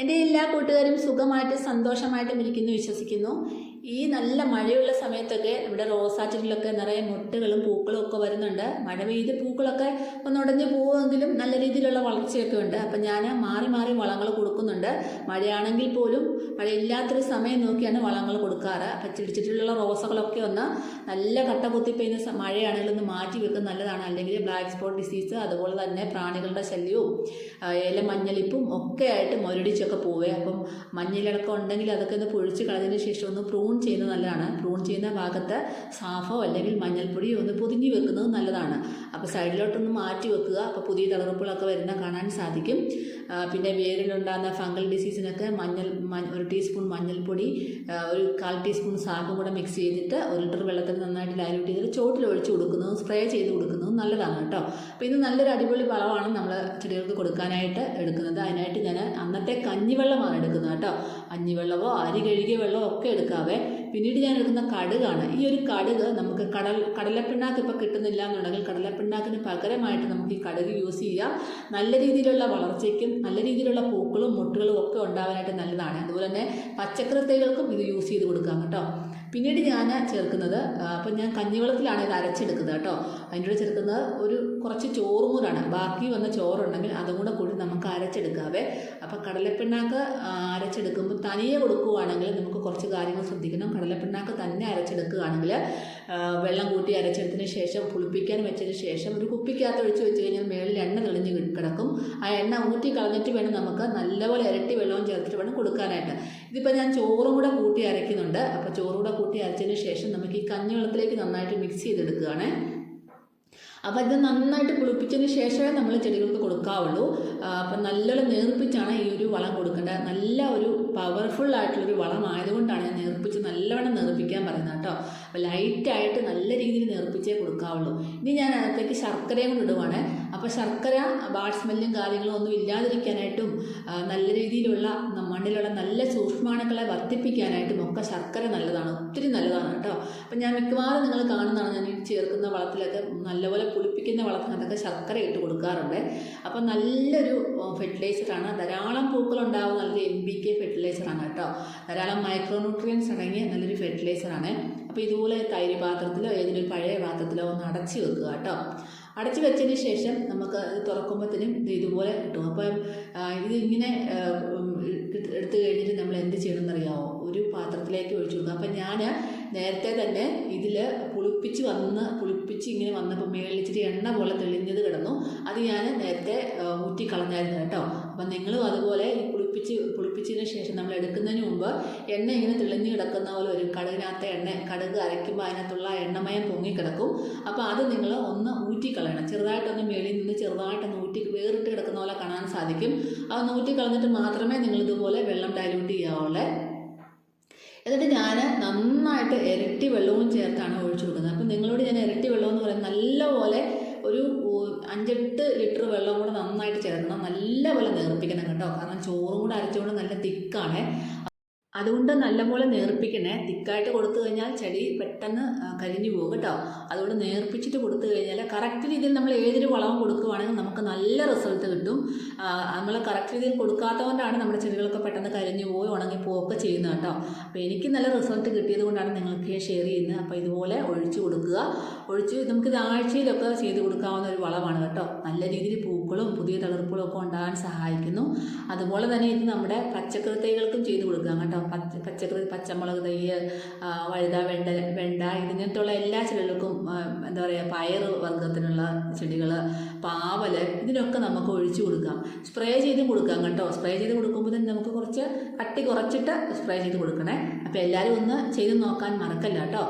എന്റെ എല്ലാ കൂട്ടുകാരും സുഖമായിട്ട് സന്തോഷമായിട്ടും ഇരിക്കുന്നു വിശ്വസിക്കുന്നു. ഈ നല്ല മഴയുള്ള സമയത്തൊക്കെ ഇവിടെ റോസാറ്റിലൊക്കെ നിറയെ മുട്ടുകളും പൂക്കളും ഒക്കെ വരുന്നുണ്ട്. മഴ പെയ്ത് പൂക്കളൊക്കെ ഒന്ന് ഉടഞ്ഞ് പോവുമെങ്കിലും നല്ല രീതിയിലുള്ള വളർച്ചയൊക്കെ ഉണ്ട്. അപ്പം ഞാൻ മാറി മാറി വളങ്ങൾ കൊടുക്കുന്നുണ്ട്. മഴയാണെങ്കിൽ പോലും മഴയില്ലാത്തൊരു സമയം നോക്കിയാണ് വളങ്ങൾ കൊടുക്കാറ്. അപ്പം ചിടിച്ചിട്ടുള്ള റോസകളൊക്കെ ഒന്ന് നല്ല കട്ട കുത്തി പെയ്യുന്ന മഴയാണെങ്കിലും ഒന്ന് മാറ്റി വെക്കുന്നത് നല്ലതാണ്. അല്ലെങ്കിൽ ബ്ലാക്ക് സ്പോട്ട് ഡിസീസ് അതുപോലെ തന്നെ പ്രാണികളുടെ ശല്യവും ഇല മഞ്ഞളിപ്പും ഒക്കെ ആയിട്ട് മുരടിച്ചൊക്കെ പോവേ അപ്പം മഞ്ഞളിളക്കം ഉണ്ടെങ്കിൽ അതൊക്കെ ഒന്ന് പൊഴിച്ച് കളഞ്ഞതിന് ശേഷം ഒന്ന് പ്രൂൺ ചെയ്യുന്നത് നല്ലതാണ്. പ്രൂൺ ചെയ്യുന്ന ഭാഗത്ത് സാഫോ അല്ലെങ്കിൽ മഞ്ഞൾപ്പൊടിയോ ഒന്ന് പൊതിഞ്ഞ് വെക്കുന്നത് നല്ലതാണ്. അപ്പോൾ സൈഡിലോട്ടൊന്ന് മാറ്റി വെക്കുക. അപ്പോൾ പുതിയ തളർപ്പുകളൊക്കെ വരുന്ന കാണാൻ സാധിക്കും. പിന്നെ വേരിലുണ്ടാകുന്ന ഫംഗൽ ഡിസീസിനൊക്കെ മഞ്ഞൾ ഒരു ടീസ്പൂൺ മഞ്ഞൾപ്പൊടി ഒരു കാൽ ടീസ്പൂൺ സാഫും കൂടെ മിക്സ് ചെയ്തിട്ട് ഒരു ലിറ്റർ വെള്ളത്തിൽ നന്നായിട്ട് ഡയലൂട്ട് ചെയ്തിട്ട് ചോട്ടിൽ ഒഴിച്ച് കൊടുക്കുന്നതും സ്പ്രേ ചെയ്ത് കൊടുക്കുന്നതും നല്ലതാണ് കേട്ടോ. അപ്പോൾ ഇത് നല്ലൊരു അടിപൊളി വളമാണ് നമ്മൾ ചെടികൾക്ക് കൊടുക്കാനായിട്ട് എടുക്കുന്നത്. അതിനായിട്ട് ഞാൻ അന്നത്തെ കഞ്ഞിവെള്ളമാണ് എടുക്കുന്നത് കേട്ടോ. കഞ്ഞിവെള്ളമോ അരി കഴുകിയ വെള്ളമോ ഒക്കെ എടുക്കാവേ. പിന്നീട് ഞാൻ എടുക്കുന്ന കടുകാണ്. ഈ ഒരു കടുക് നമുക്ക് കടൽ കടലപ്പിണ്ണാക്ക് ഇപ്പോൾ കിട്ടുന്നില്ല എന്നുണ്ടെങ്കിൽ കടലപ്പിണ്ണാക്കിന് പകരമായിട്ട് നമുക്ക് ഈ കടുക് യൂസ് ചെയ്യാം. നല്ല രീതിയിലുള്ള വളർച്ചയ്ക്കും നല്ല രീതിയിലുള്ള പൂക്കളും മുട്ടുകളും ഒക്കെ ഉണ്ടാവാനായിട്ട് നല്ലതാണ്. അതുപോലെ തന്നെ പച്ചക്കറി തൈകൾക്കും ഇത് യൂസ് ചെയ്ത് കൊടുക്കാം കേട്ടോ. പിന്നീട് ഞാൻ ചേർക്കുന്നത് അപ്പം ഞാൻ കഞ്ഞിവെള്ളത്തിലാണ് ഇത് അരച്ചെടുക്കുന്നത് കേട്ടോ. അതിന്റെ കൂടെ ചേർക്കുന്നത് ഒരു കുറച്ച് ചോറും കൂടാണ് ബാക്കി വന്ന ചോറുണ്ടെങ്കിൽ അതും കൂടെ കൂടി നമുക്ക് അരച്ചെടുക്കാവേ. അപ്പോൾ കടലപ്പിണ്ണാക്ക് അരച്ചെടുക്കുമ്പോൾ തനിയെ കൊടുക്കുകയാണെങ്കിൽ നമുക്ക് കുറച്ച് കാര്യങ്ങൾ ശ്രദ്ധിക്കണം. കടലപ്പിണ്ണാക്ക് തന്നെ അരച്ചെടുക്കുകയാണെങ്കിൽ വെള്ളം കൂട്ടി അരച്ചെടുത്തതിന് ശേഷം പുളിപ്പിക്കാൻ വെച്ചതിന് ശേഷം ഒരു കുപ്പിക്കകത്ത് ഒഴിച്ച് വെച്ച് കഴിഞ്ഞാൽ മേളിൽ എണ്ണ തെളിഞ്ഞ് കിടക്കും. ആ എണ്ണ ഊറ്റി കളഞ്ഞിട്ട് വേണം നമുക്ക് നല്ലപോലെ ഇരട്ടി വെള്ളവും ചേർത്തിട്ട് വേണം കൊടുക്കാനായിട്ട്. ഇതിപ്പോൾ ഞാൻ ചോറും കൂടെ കൂട്ടി അരയ്ക്കുന്നുണ്ട്. അപ്പോൾ ചോറും കൂടെ കൂട്ടി അരച്ചതിന് ശേഷം നമുക്ക് ഈ കഞ്ഞിവെള്ളത്തിലേക്ക് നന്നായിട്ട് മിക്സ് ചെയ്തെടുക്കുകയാണ്. അപ്പോൾ ഇത് നന്നായിട്ട് കുളിപ്പിച്ചതിന് ശേഷമേ നമ്മൾ ചെടികൾക്ക് കൊടുക്കാവുള്ളൂ. അപ്പം നല്ലോണം നേർപ്പിച്ചാണ് ഈ ഒരു വളം കൊടുക്കേണ്ടത്. നല്ല ഒരു പവർഫുൾ ആയിട്ടുള്ളൊരു വളം ആയതുകൊണ്ടാണ് ഞാൻ നേർപ്പിച്ച് നല്ലവണ്ണം നേർപ്പിക്കാൻ പറയുന്നത് കേട്ടോ. അപ്പോൾ ലൈറ്റായിട്ട് നല്ല രീതിയിൽ നേർപ്പിച്ചേ കൊടുക്കാവുള്ളൂ. ഇനി ഞാൻ അതിനകത്തേക്ക് ശർക്കരയും കൂടി ഇടുവാണ്. അപ്പോൾ ശർക്കര ബാഡ് സ്മെല്ലും കാര്യങ്ങളും ഒന്നും ഇല്ലാതിരിക്കാനായിട്ടും നല്ല രീതിയിലുള്ള മണ്ണിലുള്ള നല്ല സൂക്ഷ്മാണുക്കളെ വർദ്ധിപ്പിക്കാനായിട്ടും ഒക്കെ ശർക്കര നല്ലതാണ്. ഒത്തിരി നല്ലതാണ് കേട്ടോ. അപ്പം ഞാൻ മിക്കവാറും നിങ്ങൾ കാണുന്നതാണ് ഞാൻ ചേർക്കുന്ന വളത്തിലൊക്കെ നല്ലപോലെ പുളിപ്പിക്കുന്ന വളത്തിനകത്തൊക്കെ ശർക്കര ഇട്ട് കൊടുക്കാറുണ്ട്. അപ്പം നല്ലൊരു ഫെർട്ടിലൈസറാണ് ധാരാളം പൂക്കളുണ്ടാവുന്ന നല്ലൊരു എം ബി കെ ഫെർട്ടിലൈസറാണ് കേട്ടോ. ധാരാളം മൈക്രോന്യൂട്രിയൻസ് അടങ്ങിയ നല്ലൊരു ഫെർട്ടിലൈസറാണ് അപ്പോൾ ഇതുപോലെ തൈര് പാത്രത്തിലോ ഒരു പഴയ പാത്രത്തിലോ ഒന്ന് അടച്ചു വെക്കുക കേട്ടോ. അടച്ചു വെച്ചതിന് ശേഷം നമുക്ക് തുറക്കുമ്പോഴത്തേനും ഇത് ഇതുപോലെ കിട്ടും. അപ്പം ഇത് ഇങ്ങനെ എടുത്ത് കഴിഞ്ഞിട്ട് നമ്മൾ എന്ത് ചെയ്യണം അറിയാമോ ഒരു പാത്രത്തിലേക്ക് ഒഴിച്ചു കൊടുക്കുക. അപ്പം ഞാൻ നേരത്തെ തന്നെ ഇതിൽ പുളിപ്പിച്ച് വന്ന് പുളിപ്പിച്ച് ഇങ്ങനെ വന്നപ്പോൾ ഇച്ചിരി എണ്ണ പോലെ തെളിഞ്ഞത് കിടന്നു. അത് ഞാൻ നേരത്തെ ഊറ്റിക്കളഞ്ഞായിരുന്നു ഊറ്റി കളഞ്ഞായിരുന്നു കേട്ടോ. അപ്പം നിങ്ങളും അതുപോലെ ഈ പുളിപ്പിച്ച് പുളിപ്പിച്ചതിന് ശേഷം നമ്മൾ എടുക്കുന്നതിന് മുമ്പ് എണ്ണ ഇങ്ങനെ തെളിഞ്ഞ് കിടക്കുന്ന പോലെ ഒരു കടുകിനകത്തെ എണ്ണ കടുക് അരയ്ക്കുമ്പോൾ അതിനകത്തുള്ള എണ്ണമയം പൊങ്ങിക്കിടക്കും. അപ്പോൾ അത് നിങ്ങൾ ഒന്ന് ഊറ്റിക്കളയണം. ചെറുതായിട്ടൊന്ന് മേളിൽ നിന്ന് ചെറുതായിട്ടൊന്ന് ഊറ്റി വേറിട്ട് കിടക്കുന്ന പോലെ കാണാൻ സാധിക്കും. അതൊന്ന് ഊറ്റിക്കളഞ്ഞിട്ട് മാത്രമേ നിങ്ങൾ ഇതുപോലെ വെള്ളം ഡൈലൂട്ട് ചെയ്യാവുള്ളേ. എന്നിട്ട് ഞാൻ നന്നായിട്ട് ഇരട്ടി വെള്ളവും ചേർത്താണ് ഒഴിച്ചു കൊടുക്കുന്നത്. അപ്പം നിങ്ങളോട് ഞാൻ ഇരട്ടി വെള്ളം എന്ന് പറയുന്നത് നല്ലപോലെ ഒരു അഞ്ചെട്ട് ലിറ്റർ വെള്ളം കൂടെ നന്നായിട്ട് ചേർക്കണം. നല്ലപോലെ നേർപ്പിക്കണം കേട്ടോ. കാരണം ചോറും കൂടെ അരച്ചുകൊണ്ട് നല്ല തിക്കാണ്. അതുകൊണ്ട് നല്ലപോലെ നേർപ്പിക്കണേ. തിക്കായിട്ട് കൊടുത്തു കഴിഞ്ഞാൽ ചെടി പെട്ടെന്ന് കരിഞ്ഞു പോകും കേട്ടോ. അതുകൊണ്ട് നേർപ്പിച്ചിട്ട് കൊടുത്തു കഴിഞ്ഞാൽ കറക്റ്റ് രീതിയിൽ നമ്മൾ ഏതൊരു വളവും കൊടുക്കുവാണെങ്കിൽ നമുക്ക് നല്ല റിസൾട്ട് കിട്ടും. നമ്മൾ കറക്റ്റ് രീതിയിൽ കൊടുക്കാത്തതുകൊണ്ടാണ് നമ്മുടെ ചെടികളൊക്കെ പെട്ടെന്ന് കരിഞ്ഞു പോയി ഉണങ്ങി പോവുകയൊക്കെ ചെയ്യുന്നത് കേട്ടോ. അപ്പോൾ എനിക്ക് നല്ല റിസൾട്ട് കിട്ടിയത് കൊണ്ടാണ് നിങ്ങൾക്ക് ഷെയർ ചെയ്യുന്നത്. അപ്പോൾ ഇതുപോലെ ഒഴിച്ചു കൊടുക്കുക. ഒഴിച്ച് നമുക്ക് ആഴ്ചയിലൊക്കെ ചെയ്ത് കൊടുക്കാവുന്ന ഒരു വളമാണ് കേട്ടോ. നല്ല രീതിയിൽ പൂക്കളും പുതിയ തളിർപ്പുകളും ഒക്കെ ഉണ്ടാകാൻ സഹായിക്കുന്നു. അതുപോലെ തന്നെ ഇത് നമ്മുടെ പച്ചക്കറി തൈകൾക്കും ചെയ്ത് കൊടുക്കാം കേട്ടോ. പച്ച പച്ചക്കറി പച്ചമുളക് തൈ വഴുത വെണ്ട വെണ്ട ഇതിങ്ങനത്തുള്ള എല്ലാ ചെടികൾക്കും എന്താ പറയുക പയർ വർഗത്തിനുള്ള ചെടികൾ പാവൽ ഇതിനൊക്കെ നമുക്ക് ഒഴിച്ചു കൊടുക്കാം. സ്പ്രേ ചെയ്ത് കൊടുക്കാം കേട്ടോ. സ്പ്രേ ചെയ്ത് കൊടുക്കുമ്പോൾ തന്നെ നമുക്ക് കുറച്ച് കട്ടി കുറച്ചിട്ട് സ്പ്രേ ചെയ്ത് കൊടുക്കണേ. അപ്പോൾ എല്ലാവരും ഒന്ന് ചെയ്ത് നോക്കാൻ മറക്കല്ല കേട്ടോ.